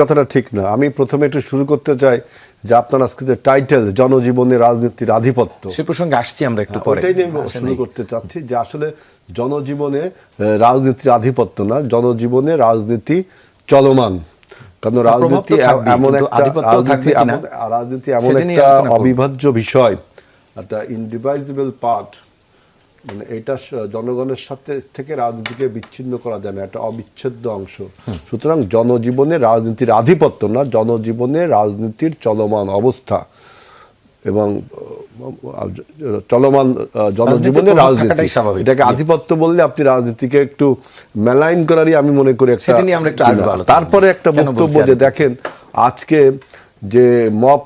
কথাটা ঠিক না। আমি প্রথমে একটু শুরু করতে চাই যে আপনার আজকে যে টাইটেল জনজীবনে রাজনীতির আধিপত্য। সে প্রসঙ্গে আসছি আমরা একটু পরে। ওটাই নিয়ে আমি শুরু করতে চাচ্ছি যে আসলে জনজীবনে রাজনীতির আধিপত্য না। জনজীবনে রাজনীতি চলমান। কারণ রাজনীতি এমন একটা রাজনীতি এমন একটা অবিভাজ্য বিষয় একটা ইনডিভাইজেবল পার্ট মানে এটা জনগণের সাথে থেকে রাজনীতিকে বিচ্ছিন্ন করা যায় না একটা অবিচ্ছেদ্য অংশ। সুতরাং জনজীবনে রাজনীতির আধিপত্য না জনজীবনে রাজনীতির চলমান অবস্থা এবং চলমান জনজীবনে রাজনীতি। এটাকে আধিপত্য বললে আপনি রাজনীতিকে একটু মেলাইন করারই আমি মনে করি একটা। তারপরে একটা বক্তব্য যে দেখেন আজকে যে মব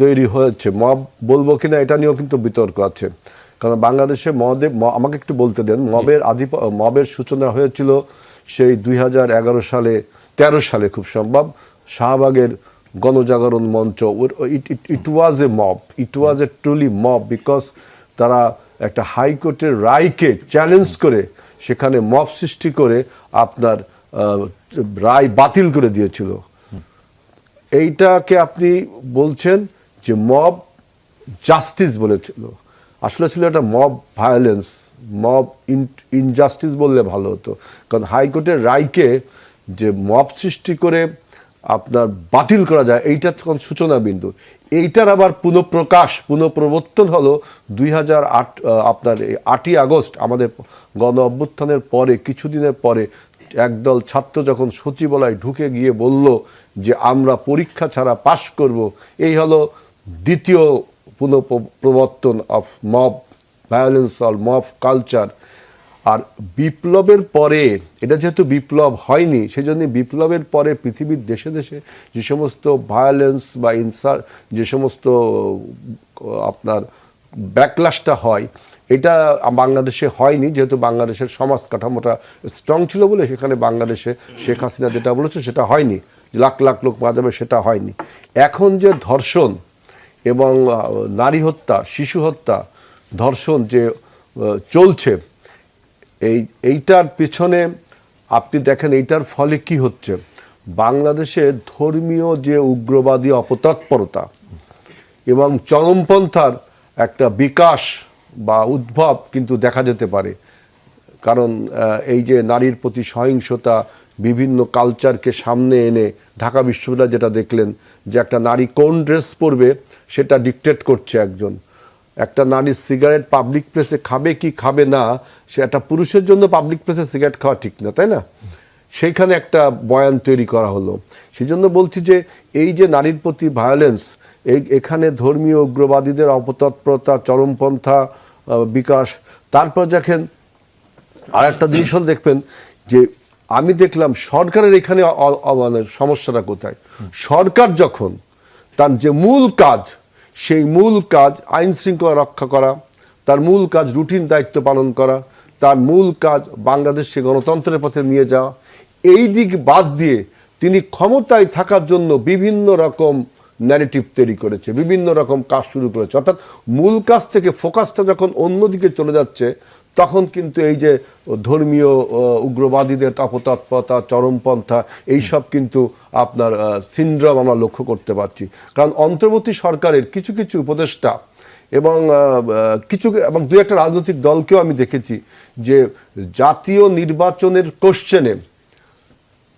তৈরি হয়েছে মব বলব কিনা এটা নিয়েও কিন্তু বিতর্ক আছে। কারণ বাংলাদেশে মদে ম- আমাকে একটু বলতে দেন মবের আধিপ মবের সূচনা হয়েছিল সেই দুই হাজার এগারো সালে তেরো সালে খুব সম্ভব শাহবাগের Gonojagoron Mancha it was a mob it was a truly mob because তারা একটা হাইকোর্টের রায়কে চ্যালেঞ্জ করে সেখানে মব সৃষ্টি করে আপনার রায় বাতিল করে দিয়েছিল। এইটাকে আপনি বলছেন যে মব জাস্টিস বলেছিল। আসলে ছিল একটা মব ভায়োলেন্স মব ইনজাস্টিস বললে ভালো হতো। কারণ হাইকোর্টের রায়কে যে মব সৃষ্টি করে আপনার বাতিল করা যায়, এইটা তখন সূচনা বিন্দু এইটার আবার পুনঃপ্রকাশ, পুনঃপ্রবর্তন হলো দুই হাজার আট আপনার এই আটই আগস্ট, আমাদের গণ অভ্যুত্থানের পরে, কিছুদিনের পরে একদল ছাত্র যখন সচিবালয় ঢুকে গিয়ে বলল যে আমরা পরীক্ষা ছাড়া পাশ করব, এই হলো দ্বিতীয় পুনঃপ্রবর্তন of mob violence or mob culture আর বিপ্লবের পরে, এটা যেহেতু বিপ্লব হয়নি, সেজন্য বিপ্লবের পরে পৃথিবীর দেশে দেশে যে সমস্ত ভায়োলেন্স বা ইনসার যে সমস্ত, আপনার ব্যাকলাসটা হয়, এটা বাংলাদেশে হয়নি, যেহেতু বাংলাদেশের সমাজ কাঠামোটা স্ট্রং ছিল বলে সেখানে বাংলাদেশে শেখ হাসিনা যেটা বলেছে সেটা হয়নি, লাখ লাখ লোক মারা যাবে সেটা হয়নি। এখন যে ধর্ষণ এবং নারী হত্যা, শিশু হত্যা, ধর্ষণ যে চলছে, এই, এইটার পিছনে আপনি দেখেন এইটার ফলে কি হচ্ছে? বাংলাদেশে ধর্মীয় যে উগ্রবাদী অপতৎপরতা এবং চরমপন্থার একটা বিকাশ বা উদ্ভব কিন্তু দেখা যেতে পারে। কারণ এই যে নারীর প্রতি সহিংসতা বিভিন্ন কালচারকে সামনে এনে ঢাকা বিশ্ববিদ্যালয় যেটা দেখলেন যে একটা নারী কোন ড্রেস পরবে সেটা ডিকটেট করছে একজন। একটা নারী সিগারেট পাবলিক প্লেসে খাবে কি খাবে না, সে একটা পুরুষের জন্য পাবলিক প্লেসে সিগারেট খাওয়া ঠিক না, তাই না? সেইখানে একটা বয়ান তৈরি করা হলো। সেই জন্য বলছি যে এই যে নারীর প্রতি ভায়োলেন্স এই এখানে ধর্মীয় উগ্রবাদীদের অপতৎপরতা, চরমপন্থা বিকাশ, তারপর দেখেন আর একটা জিনিস দেখবেন যে আমি দেখলাম সরকারের এখানে মানে সমস্যাটা কোথায়? সরকার যখন তার যে মূল কাজ, সেই মূল কাজ আইন শৃঙ্খলা রক্ষা করা, তার মূল কাজ রুটিন দায়িত্ব পালন করা, তার মূল কাজ বাংলাদেশকে গণতন্ত্রের পথে নিয়ে যাওয়া, এই দিক বাদ দিয়ে তিনি ক্ষমতায় থাকার জন্য বিভিন্ন রকম ন্যারেটিভ তৈরি করেছে, বিভিন্ন রকম কাজ শুরু করেছে। অর্থাৎ মূল কাজ থেকে ফোকাসটা যখন অন্যদিকে চলে যাচ্ছে তখন কিন্তু এই যে ধর্মীয় উগ্রবাদীদের তপতৎপরতা, চরমপন্থা, এইসব কিন্তু আপনার সিন্ড্রম আমরা লক্ষ্য করতে পারছি। কারণ অন্তর্বর্তী সরকারের কিছু কিছু উপদেষ্টা এবং কিছু, এবং দু একটা রাজনৈতিক দলকেও আমি দেখেছি যে জাতীয় নির্বাচনের কোশ্চেনে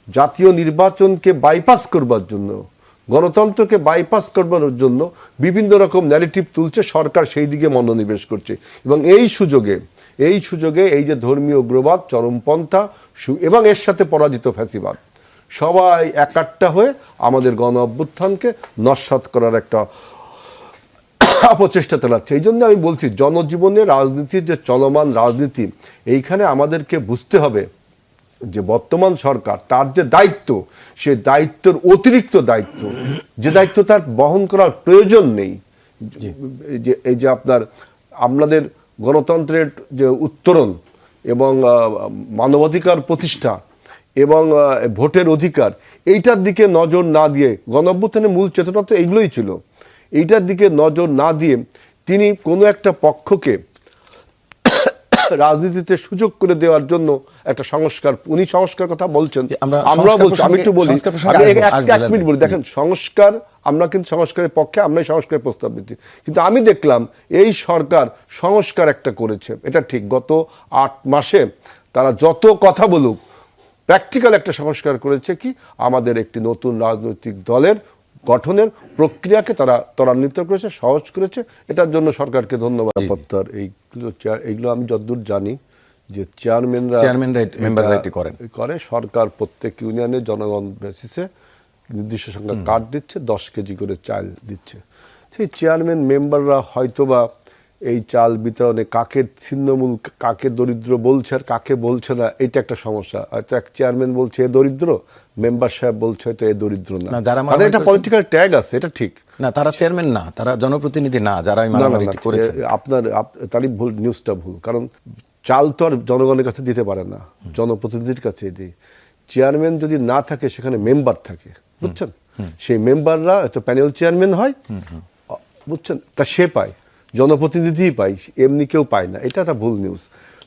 জাতীয় নির্বাচনকে বাইপাস করবার জন্য, গণতন্ত্রকে বাইপাস করবার জন্য বিভিন্ন রকম ন্যারেটিভ তুলছে সরকার, সেই দিকে মনোনিবেশ করছে। এবং এই সুযোগে এই সুযোগে এই যে ধর্মীয় উগ্রবাদ চরমপন্থা এবং এর সাথে পরাজিত ফ্যাসিবাদ। সবাই একাট্টা হয়ে আমাদের গণ অভ্যুত্থানকে নস্বাত করার একটা অপচেষ্টা চালাচ্ছে। এই জন্য আমি বলছি জনজীবনে রাজনীতির যে চলমান রাজনীতি এইখানে আমাদেরকে বুঝতে হবে যে বর্তমান সরকার তার যে দায়িত্ব সে দায়িত্বের অতিরিক্ত দায়িত্ব যে দায়িত্ব তার বহন করার প্রয়োজন নেই। যে এই যে আপনার আপনাদের গণতন্ত্রের যে উত্তরণ এবং মানবাধিকার প্রতিষ্ঠা এবং ভোটের অধিকার, এইটার দিকে নজর না দিয়ে গণঅভ্যুত্থানের মূল চেতনা তো এইগুলোই ছিল। এইটার দিকে নজর না দিয়ে তিনি কোনো একটা পক্ষকে রাজনীতিতে সুযোগ করে দেওয়ার জন্য একটা সংস্কার উনি সংস্কার কথা বলছেন। আমরা বলছি আমি একটু বলি আমি এক- মিনিট বলি। দেখেন সংস্কার আমরা কিন্তু সংস্কারের পক্ষে আমরাই সংস্কারের প্রস্তাব দিচ্ছি। কিন্তু আমি দেখলাম এই সরকার সংস্কার একটা করেছে। এটা ঠিক গত আট মাসে তারা যত কথা বলুক প্র্যাকটিক্যাল একটা সংস্কার করেছে কি? আমাদের একটি নতুন রাজনৈতিক দলের গঠনের প্রক্রিয়াকে তারা ত্বরান্বিত করেছে সহজ করেছে। এটার জন্য সরকারকে ধন্যবাদ। নিরাপত্তার এইগুলো চেয়ার এইগুলো আমি যতদূর জানি যে চেয়ারম্যানরা চেয়ারম্যান মেম্বাররা করেন। করে সরকার প্রত্যেক ইউনিয়নে জনগণ বেসিসে নির্দিষ্ট সংখ্যা কার্ড দিচ্ছে দশ কেজি করে চাল দিচ্ছে। সেই চেয়ারম্যান মেম্বাররা হয়তোবা এই চাল বিতরণে কাকে ছিন্নমূল কাকে দরিদ্র বলছে আর কাকে বলছে না এটা একটা সমস্যা। হয়তো এক চেয়ারম্যান বলছে এ দরিদ্র মেম্বার সাহেব বলছে হয়তো এ দরিদ্র না। যারা তাদের একটা পলিটিক্যাল ট্যাগ আছে এটা ঠিক। না তারা চেয়ারম্যান না তারা জনপ্রতিনিধি না যারা করেছে। আপনার আপ- তারই ভুল নিউজটা ভুল। কারণ চাল তো আর জনগণের কাছে দিতে পারে না জনপ্রতিনিধির কাছে দিই। চেয়ারম্যান যদি না থাকে সেখানে মেম্বার থাকে বুঝছেন? সেই মেম্বাররা হয়তো প্যানেল চেয়ারম্যান হয় বুঝছেন? তা সে পায়। জনপ্রতিনিধিই পায় এমনি কেউ পায় না। এটা একটা ভুল নিউজ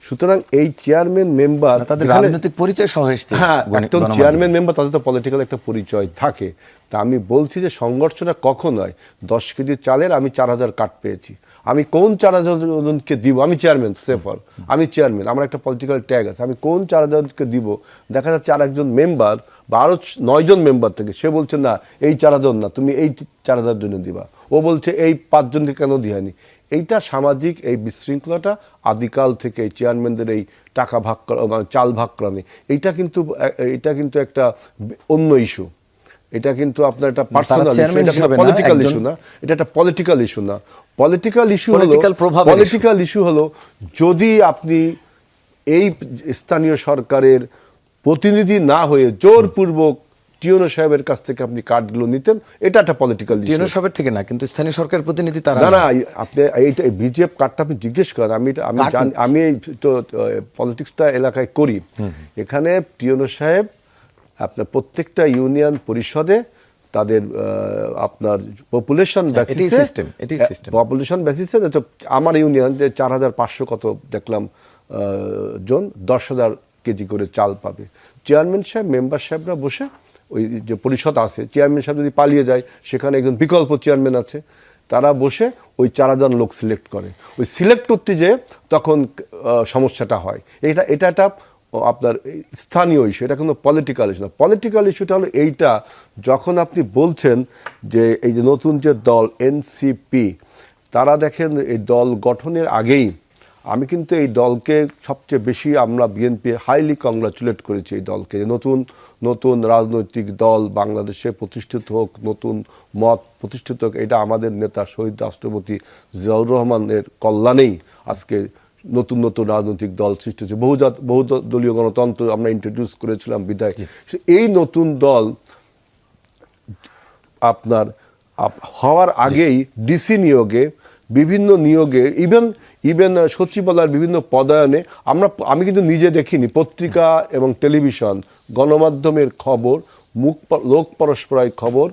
সুতরাং এই চেয়ারম্যান মেম্বার তাদের রাজনৈতিক পরিচয় সহ হ্যাঁ একজন চেয়ারম্যান মেম্বার তাদের তো পলিটিক্যাল একটা পরিচয় থাকে। তা আমি বলছি যে সংঘর্ষটা কখন হয়? দশ কেজি চালের আমি চার হাজার কাট পেয়েছি। আমি কোন চার হাজারজনকে দিব? আমি চেয়ারম্যান সেফর আমি চেয়ারম্যান আমার একটা পলিটিক্যাল ট্যাগ আছে। আমি কোন চার হাজারকে দিব? দেখা যাচ্ছে আর একজন মেম্বার বা আরও নয়জন মেম্বার থেকে সে বলছে না এই চার হাজার না তুমি এই চার হাজার জন্য দিবা। ও বলছে এই পাঁচজনকে কেন দিহানি এইটা সামাজিক এই বিশৃঙ্খলাটা আদিকাল থেকে এই চেয়ারম্যানদের এই টাকা ভাগ করা মানে চাল ভাগ করা নেই এইটা কিন্তু এটা কিন্তু একটা অন্য ইস্যু এটা কিন্তু আপনার একটা পার্সোনাল পলিটিক্যাল ইস্যু না এটা একটা পলিটিক্যাল ইস্যু না। পলিটিক্যাল ইস্যু হলো। পলিটিক্যাল ইস্যু হলো যদি আপনি এই স্থানীয় সরকারের প্রতিনিধি না হয়ে জোরপূর্বক টিওনো সাহেবের কাছ থেকে আপনি কার্ডগুলো নিতেন এটা একটা পলিটিক্যাল টিএনও সাহেবের থেকে না কিন্তু স্থানীয় সরকার প্রতিনিধি তারা না না আপনি এইটা বিজেপ কার্ডটা আপনি জিজ্ঞেস করেন আমি আমি জানি আমি তো পলিটিক্সটা এলাকায় করি। এখানে টিওনো সাহেব আপনার প্রত্যেকটা ইউনিয়ন পরিষদে তাদের আপনার পপুলেশন পপুলেশন বেসিসে তো আমার ইউনিয়ন যে চার হাজার পাঁচশো কত দেখলাম জন দশ হাজার কেজি করে চাল পাবে। চেয়ারম্যান সাহেব মেম্বার সাহেবরা বসে ওই যে পরিষদ আছে, চেয়ারম্যান সাহেব যদি পালিয়ে যায়, সেখানে একজন বিকল্প চেয়ারম্যান আছে, তারা বসে ওই চার হাজার লোক সিলেক্ট করে। ওই সিলেক্ট করতে যে তখন সমস্যাটা হয়। এটা এটা একটা আপনার স্থানীয় ইস্যু এটা কোনো পলিটিক্যাল ইস্যু না। পলিটিক্যাল ইস্যুটা হলো এইটা, যখন আপনি বলছেন যে এই যে নতুন যে দল এনসিপি তারা দেখেন এই দল গঠনের আগেই আমি কিন্তু এই দলকে সবচেয়ে বেশি আমরা বিএনপি হাইলি কংগ্রাচুলেট করেছি এই দলকে নতুন নতুন রাজনৈতিক দল বাংলাদেশে প্রতিষ্ঠিত হোক নতুন মত প্রতিষ্ঠিত হোক এটা আমাদের নেতা শহীদ রাষ্ট্রপতি জিয়াউর রহমানের কল্যাণেই আজকে নতুন নতুন রাজনৈতিক দল সৃষ্টি হচ্ছে বহু বহু দলীয় গণতন্ত্র আমরা ইন্ট্রোডিউস করেছিলাম বিদায়। এই নতুন দল আপনার আপ- হওয়ার আগেই ডিসি নিয়োগে বিভিন্ন নিয়োগে ইভেন ইভেন সচিবালয়ের বিভিন্ন পদায়নে আমরা, আমি কিন্তু নিজে দেখিনি, পত্রিকা এবং টেলিভিশন, গণমাধ্যমের খবর, মুখ, লোক পরস্পরায় খবর,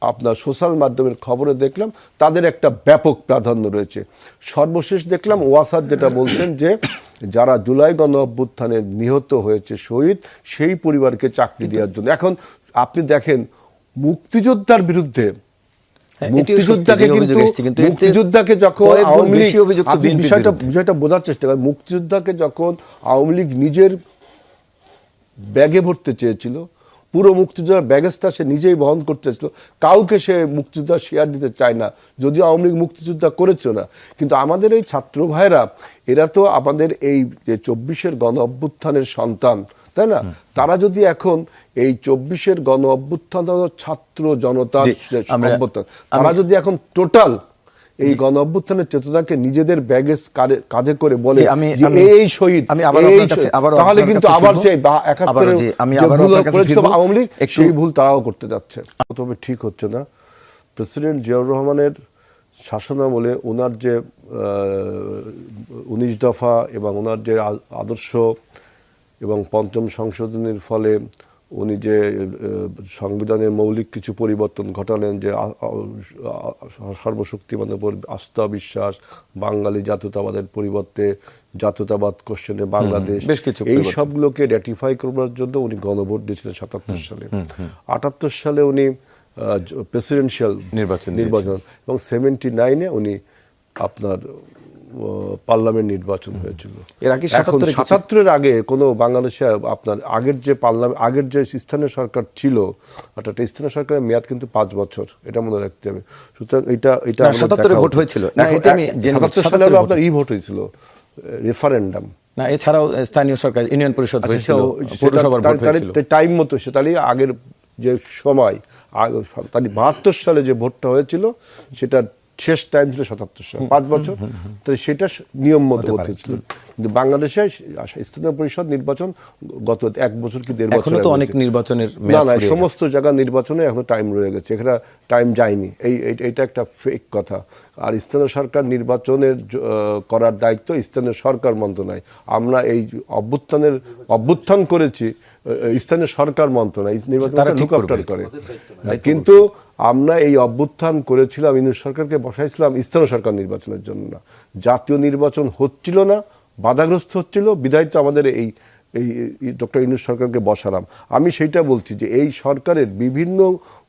আপনার সোশ্যাল মাধ্যমের খবরে দেখলাম, তাদের একটা ব্যাপক প্রাধান্য রয়েছে। সর্বশেষ দেখলাম ওয়াসাদ যেটা বলছেন যে, যারা জুলাই গণ অভ্যুত্থানে নিহত হয়েছে শহীদ, সেই পরিবারকে চাকরি দেওয়ার জন্য। এখন আপনি দেখেন, মুক্তিযোদ্ধার বিরুদ্ধে মুক্তিযোদ্ধাকে কিন্তু যখন আওয়ামী লীগ অভিযুক্ত আপনি BNP -র বিষয়টা বিষয়টা বোঝার চেষ্টা করেন। মুক্তিযোদ্ধাকে যখন আওয়ামী লীগ নিজের ব্যাগে ভরতে চেয়েছিল পুরো মুক্তিযোদ্ধার ব্যাগেজটা সে নিজেই বহন করতে চেয়েছিল কাউকে সে মুক্তিযোদ্ধা শেয়ার দিতে চায় না। যদিও আওয়ামী লীগ মুক্তিযোদ্ধা করেছিল না কিন্তু আমাদের এই ছাত্র ভাইরা এরা তো আমাদের এই যে চব্বিশের গণ অভ্যুত্থানের সন্তান তাই না? তারা যদি এখন এই চব্বিশের গণ অভ্যুত্থান ছাত্র জনতার জি, যে আমরা- অভ্যুত্থান, তারা যদি এখন টোটাল এই গণ অভ্যুত্থানের চেতনাকে নিজেদের ব্যাগেজ কাঁধে করে বলে আমি- এই শহীদ আমি আবার তাহলে কিন্তু আবার সেই জি, আমি। আওয়ামী লীগ সেই ভুল তারাও করতে যাচ্ছে। তবে ঠিক হচ্ছে না। প্রেসিডেন্ট জিয়াউর রহমানের শাসনামলে ওনার যে উনিশ দফা এবং ওনার যে আদর্শ এবং পঞ্চম সংশোধনীর ফলে উনি যে সংবিধানের মৌলিক কিছু পরিবর্তন ঘটালেন যে সর্বশক্তিমানের উপর আস্থা বিশ্বাস বাঙালি জাতীয়তাবাদের পরিবর্তে জাতীয়তাবাদ কোশ্চেনে বাংলাদেশ বেশ কিছু এই সবগুলোকে র্যাটিফাই করবার জন্য উনি গণভোট দিয়েছিলেন সাতাত্তর সালে। আটাত্তর সালে উনি প্রেসিডেন্সিয়াল নির্বাচন নির্বাচন এবং সেভেন্টি নাইনে উনি আপনার পার্লামেন্ট নির্বাচন হয়েছিল। এর আগে এখন 77 এ কিছু- সাতাত্তরের আগে কোনো বাংলাদেশে আপনার আগের যে পার্লামেন্ট আগের যে স্থানীয় সরকার ছিল অর্থাৎ স্থানীয় সরকারের মেয়াদ কিন্তু পাঁচ বছর এটা মনে রাখতে হবে। সুতরাং এটা এটা না, আমাদের 77 এ দেখা ভোট হয়েছিল। 77 সালে আপনার ই ভোট হয়েছিল রেফারেন্ডাম। না এছাড়াও স্থানীয় সরকার ইউনিয়ন পরিষদ আচ্ছা, হয়েছিল পৌরসভার ভোট হয়েছিল। টাইম মতো সে তাহলে আগের যে সময় আগ- তাহলে বাহাত্তর সালে যে ভোটটা হয়েছিল সেটা শেষ টাইম ছিল সাতাত্তর সাল পাঁচ বছর। তো সেটা নিয়ম মতো হতে পারে। কিন্তু বাংলাদেশে স্থানীয় পরিষদ নির্বাচন গত এক বছর কি দেড় বছর তো অনেক নির্বাচনের না না সমস্ত জায়গা নির্বাচনে এখনও টাইম রয়ে গেছে। এখানে টাইম যায়নি। এই এইটা একটা ফেক কথা। আর স্থানীয় সরকার নির্বাচনের করার দায়িত্ব স্থানীয় সরকার মন্ত্রণালয়। আমরা এই অভ্যুত্থানের অভ্যুত্থান করেছি স্থানীয় সরকার মন্ত্রণালয়। নির্বাচন। করে। কিন্তু আমরা এই অভ্যুত্থান করেছিলাম ইউনিট সরকারকে বসাইছিলাম স্থানীয় সরকার নির্বাচনের জন্য না। জাতীয় নির্বাচন হচ্ছিল না, বাধাগ্রস্ত হচ্ছিল, বিধায় তো আমাদের এই এই ডক্টর ইউনুস সরকারকে বসালাম। আমি সেইটা বলছি যে এই সরকারের বিভিন্ন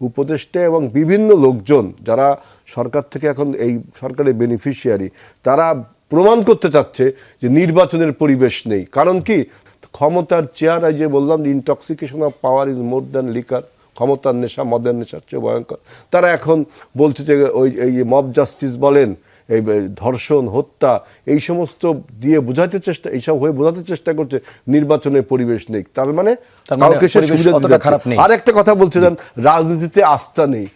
উপদেষ্টা এবং বিভিন্ন লোকজন যারা সরকার থেকে এখন এই সরকারের বেনিফিশিয়ারি তারা প্রমাণ করতে চাচ্ছে যে নির্বাচনের পরিবেশ নেই। কারণ কি? ক্ষমতার চেয়ার এই যে বললাম intoxication of power is more than liquor ক্ষমতার নেশা মদের নেশার চেয়ে ভয়ঙ্কর। তারা এখন বলছে যে ওই এই মব জাস্টিস বলেন এই ধর্ষণ হত্যা এই সমস্ত দিয়ে বোঝাতে চেষ্টা এইসব হয়ে বোঝাতে চেষ্টা করছে নির্বাচনের পরিবেশ নেই। তার মানে মানে কাউকে সে সুবিধা। আর একটা কথা বলছিলেন রাজনীতিতে আস্থা নেই।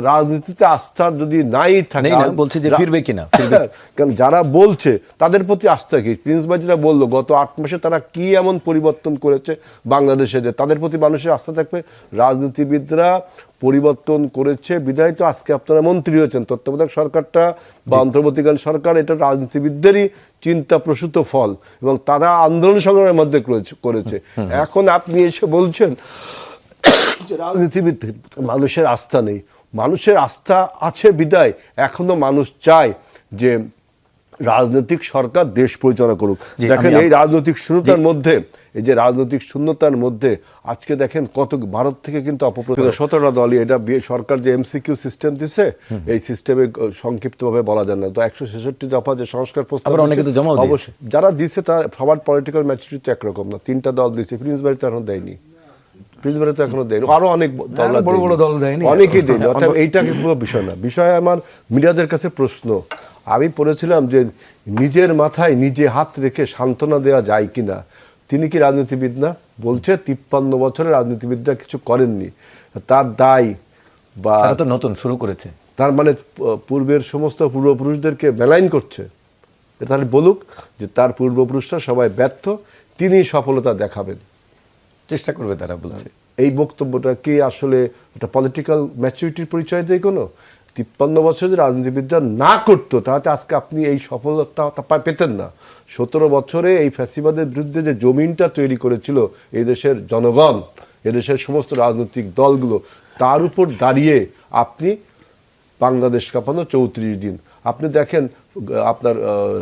রাজনীতিতে আস্থার যদি নাই থাকে না, বলছে যে ফিরবে কিনা, কারণ যারা বলছে তাদের প্রতি আস্থা কি? প্রিন্স যেটা বলল গত আট মাসে তারা কি এমন পরিবর্তন করেছে বাংলাদেশে যে তাদের প্রতি মানুষের আস্থা থাকবে? রাজনীতিবিদরা পরিবর্তন করেছে বিদায় তো আজকে আপনারা মন্ত্রী হয়েছেন তত্ত্বাবধায়ক সরকারটা বা অন্তর্বর্তীকালীন সরকার এটা রাজনীতিবিদদেরই চিন্তা প্রসূত ফল এবং তারা আন্দোলন সংগ্রামের মধ্যে করেছে- করেছে। এখন আপনি এসে বলছেন যে রাজনীতিবিদ মানুষের আস্থা নেই। মানুষের আস্থা আছে বিদায়। এখনও মানুষ চায় যে রাজনৈতিক সরকার দেশ পরিচালনা করুক। দেখেন এই রাজনৈতিক শূন্যতার মধ্যে এই যে রাজনৈতিক শূন্যতার মধ্যে আজকে দেখেন কত ভারত থেকে কিন্তু অপপ্রচার সতেরোটা দলই এটা সরকার যে এমসিকিউ সিস্টেম দিছে এই সিস্টেমে সংক্ষিপ্তভাবে বলা যায় না। তো একশো ছেষট্টি দফা যে সংস্কার প্রস্তাব অনেকে তো দিয়েছে। অবশ্যই। যারা দিছে তার সবার পলিটিক্যাল ম্যাচুরিটি একরকম না। তিনটা দল দিছে প্রিন্স বাড়ি তো এখন দেয়নি। প্রিন্স তো এখনও দেয়নি। আরও অনেক দল বড় বড় দল দেয়নি। অনেকেই দেয়নি। অর্থাৎ এইটাকে পুরো বিষয় না? বিষয় আমার মিডিয়াদের কাছে প্রশ্ন। আমি পড়েছিলাম যে নিজের মাথায় নিজে হাত রেখে সান্ত্বনা দেওয়া যায় কিনা। তিনি কি রাজনীতিবিদ না? বলছে তিপ্পান্ন বছরের রাজনীতিবিদরা কিছু করেননি। তার দায় বা তারা তো নতুন শুরু করেছে। তার মানে পূর্বের সমস্ত পূর্বপুরুষদেরকে মেলাইন করছে। তাহলে বলুক যে তার পূর্বপুরুষরা সবাই ব্যর্থ তিনি সফলতা দেখাবেন। চেষ্টা করবে তারা বলছে। এই বক্তব্যটা কি আসলে একটা পলিটিক্যাল ম্যাচুরিটির পরিচয় দেয় কোনো? তিপ্পান্ন বছর যদি রাজনীতিবিদরা না করতো তাহলে আজকে আপনি এই সফলতা পেতেন না। সতেরো বছরে এই ফ্যাসিবাদের বিরুদ্ধে যে জমিনটা তৈরি করেছিল এই দেশের জনগণ এদেশের সমস্ত রাজনৈতিক দলগুলো, তার উপর দাঁড়িয়ে আপনি বাংলাদেশ কাঁপানো চৌত্রিশ দিন। আপনি দেখেন, আপনার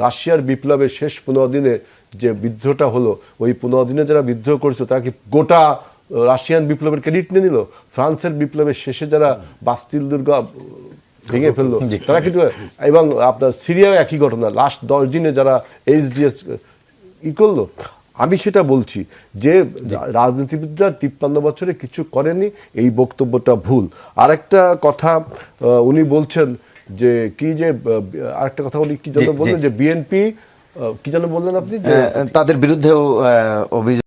রাশিয়ার বিপ্লবের শেষ পনেরো দিনে যে বিদ্রোহটা হলো ওই পনেরো দিনে যারা বিদ্রোহ করেছে তারা কি গোটা রাশিয়ান বিপ্লবের ক্রেডিট নিয়ে নিল? ফ্রান্সের বিপ্লবের শেষে যারা বাস্তিল দুর্গ ভেঙে ফেলল তারা কিন্তু এবং আপনার সিরিয়াও একই ঘটনা লাস্ট দশ দিনে যারা এইচডিএস ই করল। আমি সেটা বলছি যে রাজনীতিবিদরা তিপ্পান্ন বছরে কিছু করেনি এই বক্তব্যটা ভুল। আরেকটা কথা উনি বলছেন যে কি যে আরেকটা কথা উনি কি যেন জি। বললেন যে বিএনপি কি যেন বললেন আপনি আহ, তাদের বিরুদ্ধেও অভিযোগ